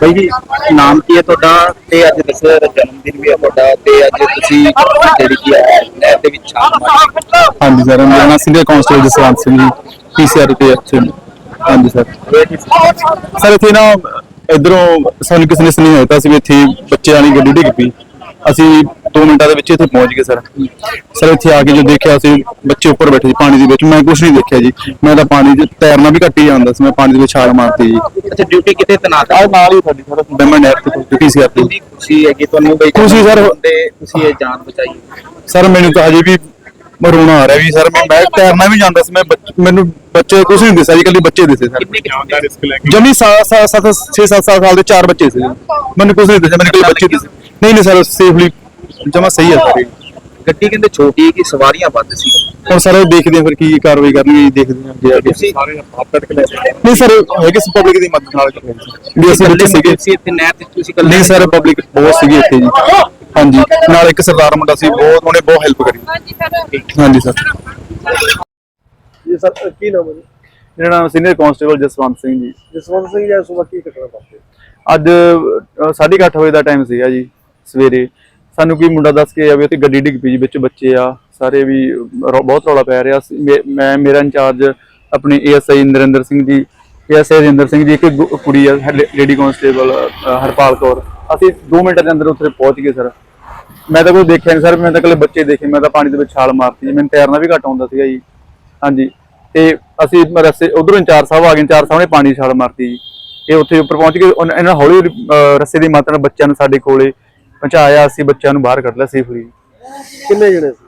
ਬਾਈ ਜੀ, ਨਾਮ ਕੀ ਹੈ ਤੁਹਾਡਾ? ਤੇ ਅੱਜ ਦੱਸਿਆ ਜਨਮ ਦਿਨ ਵੀ ਹੈ ਤੁਹਾਡਾ, ਤੇ ਅੱਜ ਤੁਸੀਂ ਜਿਹੜੀ ਕੀ ਹੈ, ਨਹਿਰ ਦੇ ਵਿੱਚ ਛਾਲ ਮਾਰੀ। ਹਾਂਜੀ ਸਰ, ਮੇਰਾ ਨਾਮ senior constable Jaswant Singh ji PCR ਤੇ ਐਕਸ਼ਨ ਹਾਂਜੀ ਸਰ। ਸਰ, ਇੱਥੇ ਨਾ, ਇਧਰੋਂ ਸਾਨੂੰ ਕਿਸੇ ਨੇ ਸੁਨੇਹਾ ਦਿੱਤਾ ਸੀ ਵੀ ਇੱਥੇ ਬੱਚੇ ਵਾਲੀ ਗੱਡੀ ਡਿੱਗ ਪਈ। ਅਸੀਂ 2 ਮਿੰਟਾਂ ਦੇ ਵਿੱਚ ਇੱਥੇ ਪਹੁੰਚ ਗਏ ਸਰ। ਸਰ ਇੱਥੇ ਆ ਕੇ ਜੋ ਦੇਖਿਆ ਅਸੀਂ ਬੱਚੇ ਉੱਪਰ ਬੈਠੇ ਸੀ ਪਾਣੀ ਦੇ ਵਿੱਚ। ਮੈਂ ਕੁਝ ਨਹੀਂ ਦੇਖਿਆ ਜੀ। ਮੈਂ ਤਾਂ ਪਾਣੀ 'ਚ ਤੈਰਨਾ ਵੀ ਘੱਟ ਹੀ ਜਾਂਦਾ ਸੀ। ਮੈਂ ਪਾਣੀ ਦੇ ਵਿੱਚ ਛਾਲ ਮਾਰਤੀ ਜੀ। ਅੱਛਾ ਡਿਊਟੀ ਕਿਤੇ ਤਨਾਤ ਆ ਨਾਲ ਹੀ ਸਾਡੀ ਸਰ। ਡੈਮਨ ਨਹਿਰ ਤੇ ਪੀਸੀਆਰ ਤੇ ਕਿੰਨੀ ਖੁਸ਼ੀ ਹੈਗੀ ਤੁਹਾਨੂੰ ਬਈ ਖੁਸ਼ੀ sir। ਤੇ ਤੁਸੀਂ ਇਹ ਜਾਨ ਬਚਾਈ। ਸਰ ਮੈਨੂੰ ਤਾਂ ਹਜੇ ਵੀ ਰੋਣਾ ਆ ਰਿਹਾ ਵੀ ਸਰ ਮੈਂ ਮੈਂ ਤੈਰਨਾ ਵੀ ਜਾਂਦਾ ਸੀ। ਮੈਂ ਬੱਚ- ਮੈਨੂੰ ਬੱਚੇ ਕੁਝ ਨਹੀਂ ਦਿਸਿਆ ਜੀ ਕੱਲੀ ਬੱਚੇ ਦਿਸੇ ਸਰ। ਜਮੀ 7 7 6 7 ਸਾਲ ਦੇ ਚਾਰ ਬੱਚੇ ਸੀ। ਮੈਨੂੰ ਕੁਝ ਨਹੀਂ ਦਿਸਿਆ ਮੈਨੂੰ ਕੱਲੀ ਬੱਚੇ ਦਿਸੇ। ਨਹੀਂ ਨਹੀਂ ਸਰ ਸੇਫਲੀ ਜਮਾ ਸਹੀ ਹੈ ਸਰ। ਗੱਡੀ ਕਹਿੰਦੇ ਛੋਟੀ ਹੈ ਕਿ ਸਵਾਰੀਆਂ ਵੱਧ ਸੀ? ਹੁਣ ਸਰ ਦੇਖਦੇ ਹਾਂ ਫਿਰ ਕੀ ਕਾਰਵਾਈ ਕਰਨਗੇ ਜੀ, ਦੇਖਦੇ ਹਾਂ ਅੱਗੇ ਅੱਗੇ ਤੁਸੀਂ ਸਾਰੇ ਹੱਥ ਤੱਕ ਲੈ ਨਹੀਂ ਸਰ ਹੈਗੇ ਸੀ ਪਬਲਿਕ ਦੀ ਮਦਦ ਨਾਲ। ਵੀ ਅਸੀਂ ਬੱਚੇ ਸੀਗੇ। ਤੁਸੀਂ ਇੱਥੇ ਨਹਿਰ ਤੇ ਤੁਸੀਂ ਇਕੱਲੇ ਨਹੀਂ ਸਰ ਪਬਲਿਕ ਬਹੁਤ ਸੀਗੀ ਇੱਥੇ ਜੀ। ਹਾਂਜੀ ਨਾਲ ਇੱਕ ਸਰਦਾਰ ਮੁੰਡਾ ਸੀ ਬਹੁਤ ਉਹਨੇ ਬਹੁਤ ਹੈਲਪ ਕਰੀ। ਹਾਂਜੀ ਸਰ। ਜੀ ਸਰ ਕੀ ਨਾਮ ਹੈ ਮੇਰਾ ਨਾਮ ਸੀਨੀਅਰ ਕਾਂਸਟੇਬਲ ਜਸਵੰਤ ਸਿੰਘ ਜੀ। ਜਸਵੰਤ ਸਿੰਘ ਜੀ ਸੁਬਾ ਕੀ ਘਟਨਾ ਵਾਪਰੀ? ਅੱਜ 8:30 ਵਜੇ ਦਾ ਟਾਈਮ ਸੀਗਾ ਜੀ। ਸਵੇਰੇ। ਸਾਨੂੰ ਕੀ ਮੁੰਡਾ ਦੱਸ ਕੇ ਆਵੇ ਉੱਥੇ ਗੱਡੀ ਡਿੱਗ ਪਈ ਜੀ ਵਿੱਚ ਬੱਚੇ ਆ ਸਾਰੇ ਵੀ ਰੌ- ਬਹੁਤ ਰੌਲਾ ਪੈ ਰਿਹਾ ਮੇ- ਮੈਂ ਮੇਰਾ ਇੰਚਾਰਜ ਆਪਣੇ ਏਐਸਆਈ ਨਰਿੰਦਰ ਸਿੰਘ ਜੀ ਏਐਸਆਈ ਰਜਿੰਦਰ ਸਿੰਘ ਜੀ ਇੱਕ ਗੁ- ਕੁੜੀ ਆ ਲੇਡੀ ਕਾਂਸਟੇਬਲ ਹਰਪਾਲ ਕੌਰ। ਅਸੀਂ 2 ਮਿੰਟਾਂ ਦੇ ਅੰਦਰ ਉੱਥੇ ਪਹੁੰਚ ਗਏ ਸਰ। ਮੈਂ ਤਾਂ ਕੋਈ ਦੇਖਿਆ ਨਹੀਂ ਸਰ। ਮੈਂ ਤਾਂ ਇਕੱਲੇ ਬੱਚੇ ਦੇਖੇ ਮੈਂ ਤਾਂ ਪਾਣੀ ਦੇ ਵਿੱਚ ਛਾਲ ਮਾਰਤੀ ਜੀ। ਮੈਨੂੰ ਤੈਰਨਾ ਵੀ ਘੱਟ ਆਉਂਦਾ ਸੀਗਾ ਜੀ। ਹਾਂਜੀ। ਤੇ ਅਸੀਂ ਰਸਤੇ ਉਧਰੋਂ ਇੰਚਾਰਜ ਸਾਹਿਬ ਆ ਗਏ ਇੰਚਾਰਜ ਸਾਹਿਬ ਨੇ ਪਾਣੀ 'ਚ ਛਾਲ ਮਾਰਤੀ ਜੀ। ਇਹ ਉੱਥੇ ਉੱਪਰ ਪਹੁੰਚ ਕੇ ਉਹਨਾਂ ਇਹਨਾਂ ਹੌਲੀ ਹੌਲੀ ਅਹ, ਰੱਸੇ ਦੀ ਮਾਤਰਾ ਬੱਚਿਆਂ ਨੂੰ ਸਾਡੇ ਕੋਲੇ ਪਹੁੰਚਾਇਆ ਅਸੀਂ ਬੱਚਿਆਂ ਨੂੰ ਬਾਹਰ ਕੱਢ ਲਿਆ ਸੇਫਲੀ ਕਿੰਨੇ ਜਣੇ ਸੀ?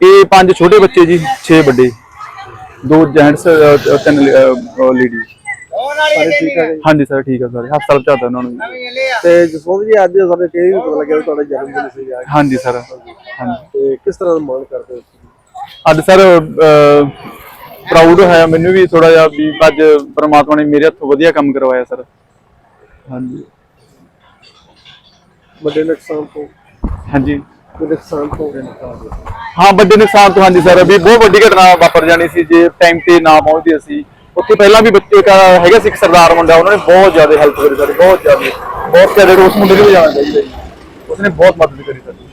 ਇਹ ਪੰਜ ਛੋਟੇ ਬੱਚੇ ਜੀ 6 ਵੱਡੇ। ਦੋ ਜੈਂਟਸ ਤਿੰਨ ਲੇਡੀ ਸਾਰੇ ਠੀਕ ਆ ਜੀ? ਹਾਂਜੀ ਸਰ ਠੀਕ ਆ ਸਾਰੇ। ਹਸਪਤਾਲ ਪਹੁੰਚਾਤਾ ਉਹਨਾਂ ਨੂੰ। ਤੇ ਜਸਵੰਤ ਜੀ ਅੱਜ ਸਾਡੇ ਕਈ ਵੀ ਪਤਾ ਲੱਗਿਆ ਵੀ ਤੁਹਾਡਾ ਜਨਮ ਦਿਨ ਸੀ ਅੱਜ। ਹਾਂਜੀ ਸਰ। ਹਾਂਜੀ। ਤੇ ਕਿਸ ਤਰ੍ਹਾਂ ਦਾ ਮਾਣ ਕਰਦੇ ਹੋ? ਤੁਸੀਂ? ਅੱਜ ਸਰ ਪ੍ਰਾਊਡ ਹੋਇਆ ਮੈਨੂੰ ਵੀ ਥੋੜਾ ਜਿਹਾ ਵੀ ਅੱਜ ਪ੍ਰਮਾਤਮਾ ਨੇ ਮੇਰੇ ਹੱਥੋਂ ਵਧੀਆ ਕੰਮ ਕਰਵਾਇਆ ਸਰ। ਹਾਂਜੀ। ਵੱਡੇ ਨੁਕਸਾਨ ਤੋਂ? ਹਾਂਜੀ। ਨੁਕਸਾਨ ਤੋਂ? ਹਾਂ ਵੱਡੇ ਨੁਕਸਾਨ ਤੋਂ ਹਾਂਜੀ ਸਰ। ਵੀ ਬਹੁਤ ਵੱਡੀ ਘਟਨਾ ਵਾਪਰ ਜਾਣੀ ਸੀ ਜੇ ਟਾਈਮ ਤੇ ਨਾ ਪਹੁੰਚਦੇ ਅਸੀਂ। ਉੱਥੇ ਪਹਿਲਾਂ ਵੀ ਬੱਚੇ ਇੱਕ ਹੈਗਾ ਸੀ ਇੱਕ ਸਰਦਾਰ ਮੁੰਡਾ ਉਹਨਾਂ ਨੇ ਬਹੁਤ ਜ਼ਿਆਦਾ ਹੈਲਪ ਕਰੀ ਸਾਡੀ ਬਹੁਤ ਜ਼ਿਆਦਾ। ਬਹੁਤ ਜ਼ਿਆਦਾ ਉਸ ਮੁੰਡੇ ਨੂੰ ਵੀ ਜਾਣਾ ਚਾਹੀਦਾ ਜੀ। ਉਸਨੇ ਬਹੁਤ ਮਦਦ ਕਰੀ ਸਾਡੀ।